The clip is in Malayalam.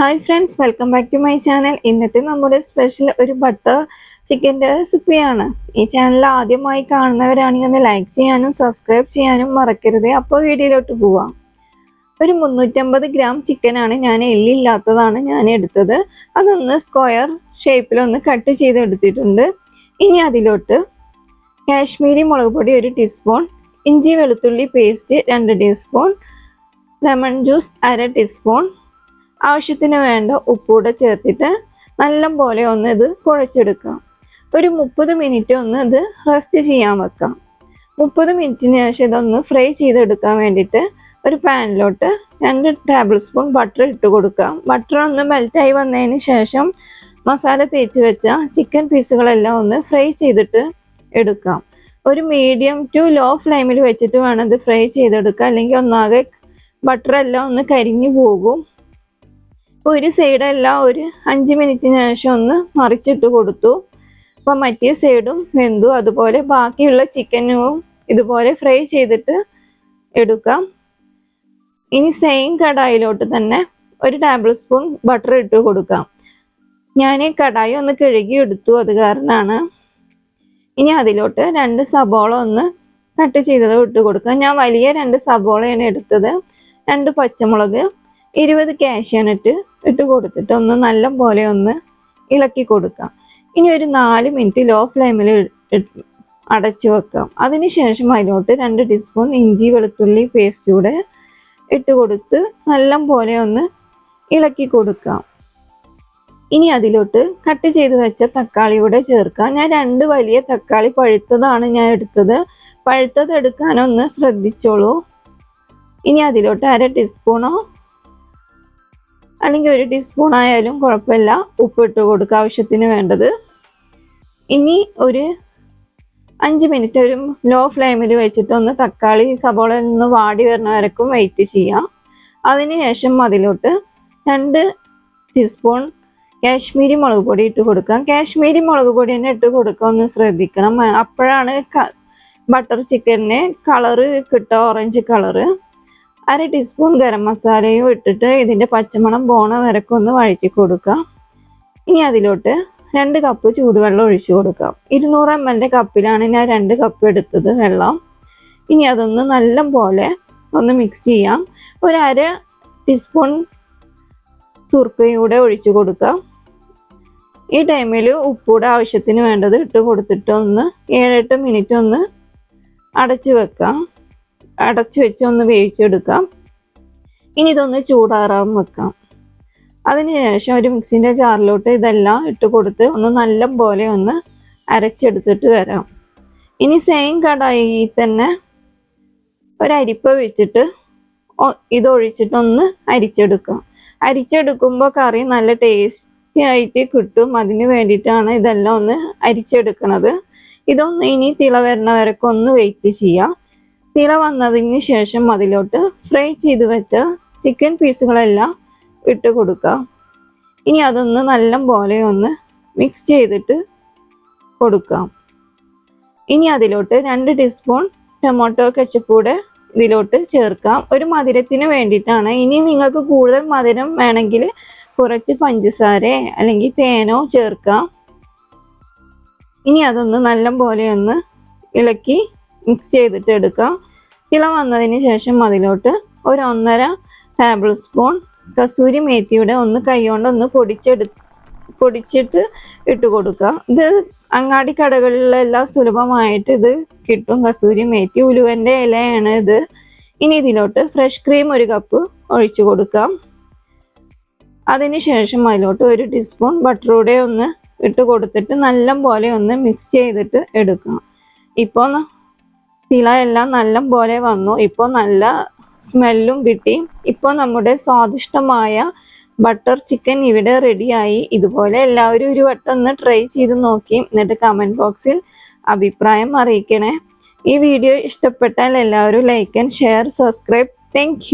Hi friends welcome back to my channel ഇന്നത്തെ നമ്മുടെ സ്പെഷ്യൽ ഒരു ബട്ടർ ചിക്കന്റെ റെസിപ്പിയാണ് ഈ ചാനൽ ആദ്യമായി കാണുന്നവരാണെങ്കിൽ ഒന്ന് ലൈക്ക് ചെയ്യാനും സബ്സ്ക്രൈബ് ചെയ്യാനും മറക്കരുത്. അപ്പോൾ വീഡിയോയിലോട്ട് പോവാം. ഒരു മുന്നൂറ്റമ്പത് ഗ്രാം ചിക്കനാണ് ഞാൻ എല്ലില്ലാത്തതാണ് ഞാൻ എടുത്തത്. അതൊന്ന് സ്ക്വയർ ഷേപ്പിലൊന്ന് കട്ട് ചെയ്തെടുത്തിട്ടുണ്ട്. ഇനി അതിലോട്ട് കാശ്മീരി മുളക് പൊടി ഒരു ടീസ്പൂൺ ഇഞ്ചി വെളുത്തുള്ളി പേസ്റ്റ് രണ്ട് ടീസ്പൂൺ ലെമൺ ജ്യൂസ് അര ടീസ്പൂൺ ആവശ്യത്തിന് വേണ്ട ഉപ്പൂടെ ചേർത്തിട്ട് നല്ലപോലെ ഒന്ന് ഇത് കുഴച്ചെടുക്കാം. ഒരു മുപ്പത് മിനിറ്റ് ഒന്ന് ഇത് റെസ്റ്റ് ചെയ്യാൻ വെക്കാം. മുപ്പത് മിനിറ്റിന് ശേഷം ഇതൊന്ന് ഫ്രൈ ചെയ്തെടുക്കാൻ വേണ്ടിയിട്ട് ഒരു പാനിലോട്ട് രണ്ട് ടേബിൾ സ്പൂൺ ബട്ടർ ഇട്ട് കൊടുക്കാം. ബട്ടർ ഒന്ന് മെൽറ്റായി വന്നതിന് ശേഷം മസാല തേച്ച് വെച്ച ചിക്കൻ പീസുകളെല്ലാം ഒന്ന് ഫ്രൈ ചെയ്തിട്ട് എടുക്കാം. ഒരു മീഡിയം ടു ലോ ഫ്ലെയിമിൽ വെച്ചിട്ട് വേണം ഇത് ഫ്രൈ ചെയ്തെടുക്കുക അല്ലെങ്കിൽ ഒന്നാകെ ബട്ടറെല്ലാം ഒന്ന് കരിഞ്ഞു പോകും. ഒരു സൈഡെല്ലാം ഒരു അഞ്ച് മിനിറ്റിന് ശേഷം ഒന്ന് മറിച്ചിട്ട് കൊടുത്തു. അപ്പം മറ്റേ സൈഡും വെന്തു. അതുപോലെ ബാക്കിയുള്ള ചിക്കനും ഇതുപോലെ ഫ്രൈ ചെയ്തിട്ട് എടുക്കാം. ഇനി സെയിം കടായിലോട്ട് തന്നെ ഒരു ടേബിൾ സ്പൂൺ ബട്ടർ ഇട്ട് കൊടുക്കാം. ഞാൻ കടായി ഒന്ന് കഴുകി എടുത്തു അത് കാരണമാണ് ഇനി അതിലോട്ട് രണ്ട് സബോള ഒന്ന് കട്ട് ചെയ്തത് ഇട്ട് കൊടുക്കാം. ഞാൻ വലിയ രണ്ട് സബോളയാണ് എടുത്തത്. രണ്ട് പച്ചമുളക് ഇരുപത് കാഷ്യാനട്ട് ഇട്ട് കൊടുത്തിട്ട് ഒന്ന് നല്ല പോലെ ഒന്ന് ഇളക്കി കൊടുക്കാം. ഇനി ഒരു നാല് മിനിറ്റ് ലോ ഫ്ലെയിമിൽ അടച്ചു വെക്കാം. അതിനുശേഷം അതിലോട്ട് രണ്ട് ടീസ്പൂൺ ഇഞ്ചി വെളുത്തുള്ളി പേസ്റ്റ് കൂടെ ഇട്ട് കൊടുത്ത് നല്ല പോലെ ഒന്ന് ഇളക്കി കൊടുക്കാം. ഇനി അതിലോട്ട് കട്ട് ചെയ്ത് വെച്ച തക്കാളി കൂടെ ചേർക്കാം. ഞാൻ രണ്ട് വലിയ തക്കാളി പഴുത്തതാണ് ഞാൻ എടുത്തത്. പഴുത്തത് എടുക്കാനൊന്ന് ശ്രദ്ധിച്ചോളൂ. ഇനി അതിലോട്ട് അര ടീസ്പൂണോ അല്ലെങ്കിൽ ഒരു ടീസ്പൂൺ ആയാലും കുഴപ്പമില്ല. ഉപ്പിട്ട് കൊടുക്കുക ആവശ്യത്തിന് വേണ്ടത്. ഇനി ഒരു അഞ്ച് മിനിറ്റ് ഒരു ലോ ഫ്ലെയിമിൽ വെച്ചിട്ട് ഒന്ന് തക്കാളി സബോളയിൽ നിന്ന് വാടി വരുന്ന വരക്കും വെയിറ്റ് ചെയ്യാം. അതിനുശേഷം അതിലോട്ട് രണ്ട് ടീസ്പൂൺ കാശ്മീരി മുളക് പൊടി ഇട്ട് കൊടുക്കാം. കാശ്മീരി മുളക് പൊടി തന്നെ ഇട്ട് കൊടുക്കുക ഒന്ന് ശ്രദ്ധിക്കണം. അപ്പോഴാണ് ബട്ടർ ചിക്കന് കളറ് കിട്ടുക ഓറഞ്ച് കളറ്. അര ടീസ്പൂൺ ഗരം മസാലയും ഇട്ടിട്ട് ഇതിന്റെ പച്ചമണം പോണ വരക്കെ ഒന്ന് വഴറ്റി കൊടുക്കുക ഇനി അതിലോട്ട് രണ്ട് കപ്പ് ചൂടുവെള്ളം ഒഴിച്ചു കൊടുക്കാം. ഇരുന്നൂറ് എം എല്ലിന്റെ കപ്പിലാണ് ഞാൻ രണ്ട് കപ്പ് എടുത്തത് വെള്ളം. ഇനി അതൊന്ന് നല്ല പോലെ ഒന്ന് മിക്സ് ചെയ്യാം. ഒരു അര ടീസ്പൂൺ സുർക്കയൂടെ ഒഴിച്ചു കൊടുക്കാം. ഈ ടൈമിൽ ഉപ്പൂടെ ആവശ്യത്തിന് വേണ്ടത് ഇട്ട് കൊടുത്തിട്ട് ഒന്ന് ഏഴെട്ട് മിനിറ്റ് ഒന്ന് അടച്ചു വെക്കാം. അടച്ചു വെച്ച് ഒന്ന് വേവിച്ചെടുക്കാം. ഇനി ഇതൊന്ന് ചൂടാറാൻ വെക്കാം. അതിനുശേഷം ഒരു മിക്സിന്റെ ജാറിലോട്ട് ഇതെല്ലാം ഇട്ട് കൊടുത്ത് ഒന്ന് നല്ല പോലെ ഒന്ന് അരച്ചെടുത്തിട്ട് വരാം. ഇനി സെയിം കടായി തന്നെ ഒരരിപ്പ വെച്ചിട്ട് ഇതൊഴിച്ചിട്ടൊന്ന് അരിച്ചെടുക്കാം. അരിച്ചെടുക്കുമ്പോൾ കറി നല്ല ടേസ്റ്റി ആയിട്ട് കിട്ടും. അതിന് വേണ്ടിയിട്ടാണ് ഇതെല്ലാം ഒന്ന് അരിച്ചെടുക്കുന്നത് ഇതൊന്ന് ഇനി തിള വരണ വരക്കെ ഒന്ന് വെയിറ്റ് ചെയ്യാം. തിള വന്നതിന് ശേഷം അതിലോട്ട് ഫ്രൈ ചെയ്ത് വെച്ച ചിക്കൻ പീസുകളെല്ലാം ഇട്ട് കൊടുക്കുക. ഇനി അതൊന്ന് നല്ല പോലെ ഒന്ന് മിക്സ് ചെയ്തിട്ട് കൊടുക്കാം ഇനി അതിലോട്ട് രണ്ട് ടീസ്പൂൺ ടൊമാറ്റോ കെച്ചപ്പ് കൂടെ ഇതിലോട്ട് ചേർക്കാം. ഒരു മധുരത്തിന് വേണ്ടിയിട്ടാണ്. ഇനി നിങ്ങൾക്ക് കൂടുതൽ മധുരം വേണമെങ്കിൽ കുറച്ച് പഞ്ചസാര അല്ലെങ്കിൽ തേനോ ചേർക്കാം. ഇനി അതൊന്ന് നല്ല പോലെ ഒന്ന് ഇളക്കി മിക്സ് ചെയ്തിട്ട് എടുക്കാം. ഇള വന്നതിന് ശേഷം അതിലോട്ട് ഒരു ഒന്നര ടേബിൾ സ്പൂൺ കസൂരി മേത്തിയുടെ ഒന്ന് കൈകൊണ്ട് ഒന്ന് പൊടിച്ചെടു പൊടിച്ചിട്ട് ഇട്ട് കൊടുക്കുക. ഇത് അങ്ങാടി കടകളിലെല്ലാം സുലഭമായിട്ട് ഇത് കിട്ടും. കസൂരി മേത്തി ഉലുവന്റെ ഇലയാണ് ഇത്. ഇനി ഇതിലോട്ട് ഫ്രഷ് ക്രീം ഒരു കപ്പ് ഒഴിച്ചു കൊടുക്കാം. അതിനുശേഷം അതിലോട്ട് ഒരു ടീസ്പൂൺ ബട്ടറൂടെ ഒന്ന് ഇട്ട് കൊടുത്തിട്ട് നല്ല പോലെ ഒന്ന് മിക്സ് ചെയ്തിട്ട് എടുക്കാം. ഇപ്പോൾ തിള എല്ലാം നല്ല പോലെ വന്നു. ഇപ്പോൾ നല്ല സ്മെല്ലും കിട്ടി. ഇപ്പോൾ നമ്മുടെ സ്വാദിഷ്ടമായ ബട്ടർ ചിക്കൻ ഇവിടെ റെഡിയായി. ഇതുപോലെ എല്ലാവരും ഒരു വട്ടം ഒന്ന് ട്രൈ ചെയ്ത് നോക്കി. എന്നിട്ട് കമന്റ് ബോക്സിൽ അഭിപ്രായം അറിയിക്കണേ. ഈ വീഡിയോ ഇഷ്ടപ്പെട്ടാൽ എല്ലാവരും like and share subscribe. Thank